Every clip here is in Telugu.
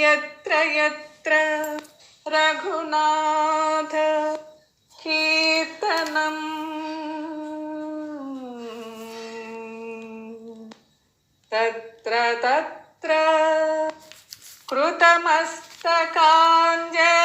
यत्र यत्र रघुनाथ कीर्तनम्। तत्र तत्र कृतमस्तकाञ्जलिम्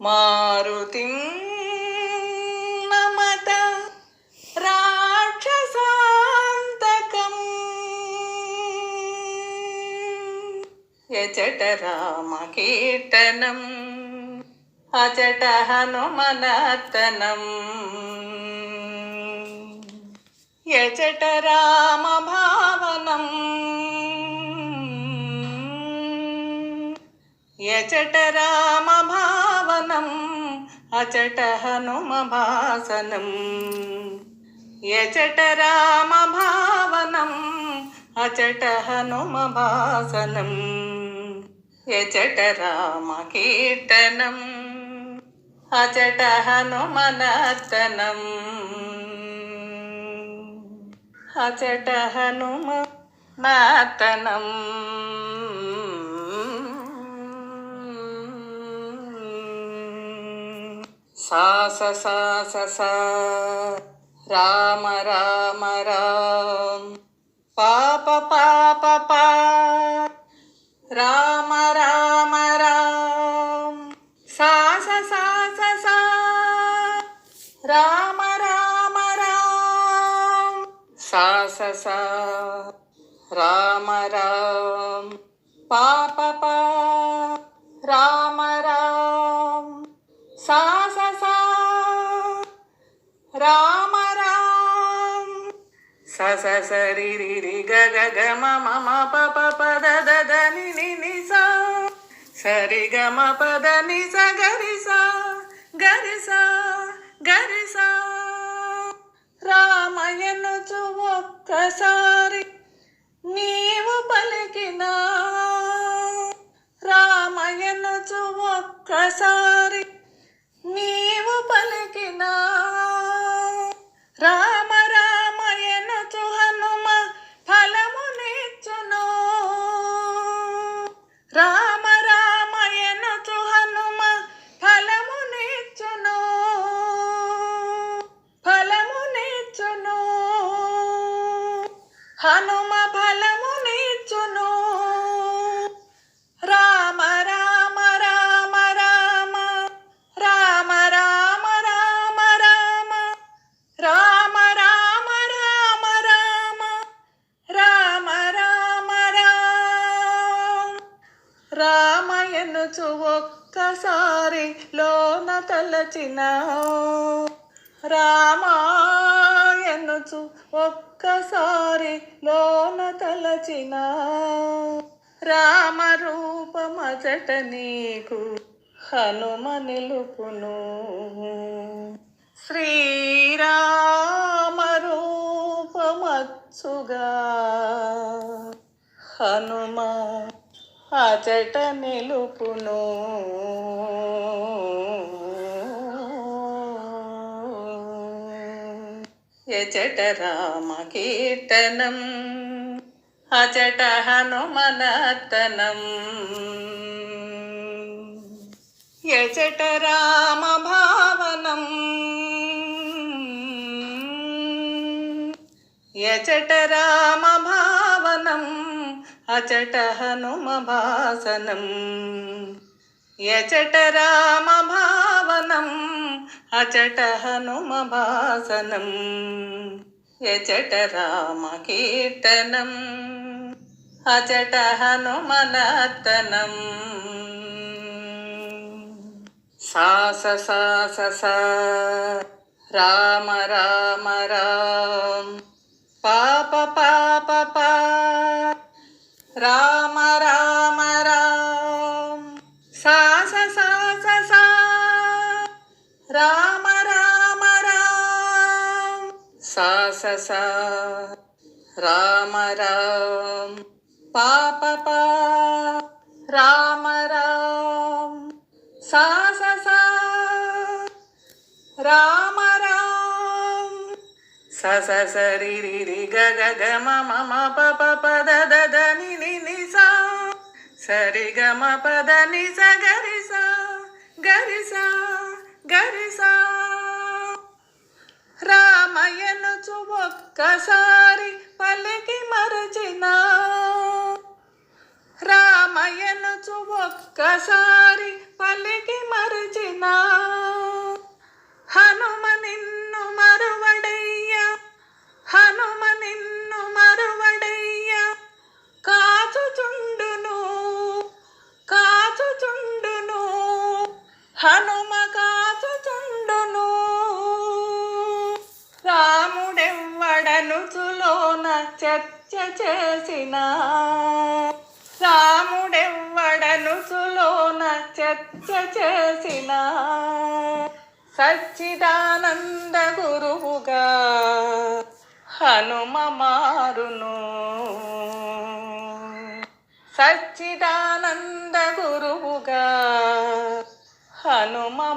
మారుతి నమత రాక్షసాంతకం. యచట రామకీర్తనం అచట హనుమనతనం యచట రామ భావనం యచట అచట హనుమభాసనం యచట రామభావనం అచట హనుమభాసనం యచట రామకీర్తనం అచట హనుమనర్తనం అచట హనుమ నర్తనం సాస సాస సా రామ రామ రామ. పాప పాప పా. రామ రామ రామ. సాస సాస సా రామ రామ రామ. సాస సా. రామ రామ. పాప పా. రామ రామ. స సరి రి గ గ గ మ మ మ ప ప ప ద ద ద ని ని ని సా. సరి ప ద ని స గ రి స. గ రి స గ రి స. రామయను చు ఒక్కసారి నీవు పలికిన. రామయనుచు ఒక్కసారి నీవు పలికినా. ఒక్కసారి లోన తలచిన రామాయనుచు ఒక్కసారి లోన తలచిన రామ రూపమచట నీకు హనుమ నిలుపును. శ్రీరామ రూపమచ్చుగా హనుమ అచట నిలుపును. ఎచట రామ కీర్తనం అచట హనుమనతనం ఎచట రామ భావనం ఎచట రామ భావనం అచట హనుమ భాసనం యచట రామ భావనం అచట హనుమ భాసనం యచట రామ కీర్తనం అచట హనుమనర్తనం సాస సాస సా రామ రామ రామ పాప పాప పా రామ రామ రామ్. సా సా రామ రామ్. పాప పా. రామ రామ్. సా సా రామ రామ్. స స సరి రి రి గ గ గ మ మ మ ప ప ప ద ద ద ని ని ని సా. సరి గ మ ప ద ని స గ రి ఒక్కసారి పలికి మరచిన రామయ్యనుచు ఒక్కసారి పలికి మరచిన. హనుమ నిన్ను మరువడయ్య హనుమ నిన్ను మరువడయ్య. కాచుచుండును కాచుచుండును హనుమ చేసిన. రాముడెవ్వడను సులోన చర్చ చేసిన. సచ్చిదానంద గురువుగా హనుమ మారును. సచ్చిదానంద గురువుగా హనుమ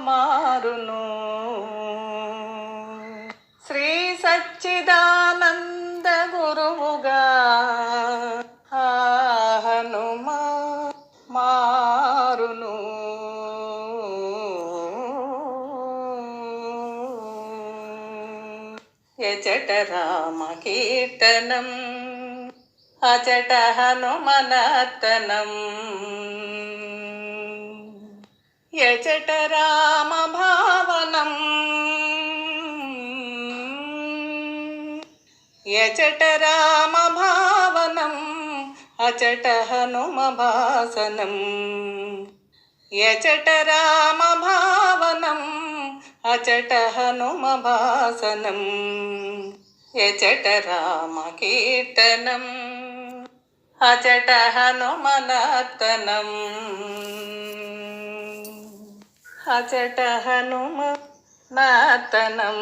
మారును ఎచట రామ కీర్తనం అచట హనుమనర్తనం. యచట రామ భావనం యచట రామ అచట హనుమ భాసనం యచట రామ భావనం అచట హనుమ భాసనం యచట రామ కీర్తనం అచట హనుమనర్తనం అచట హనుమ నర్తనం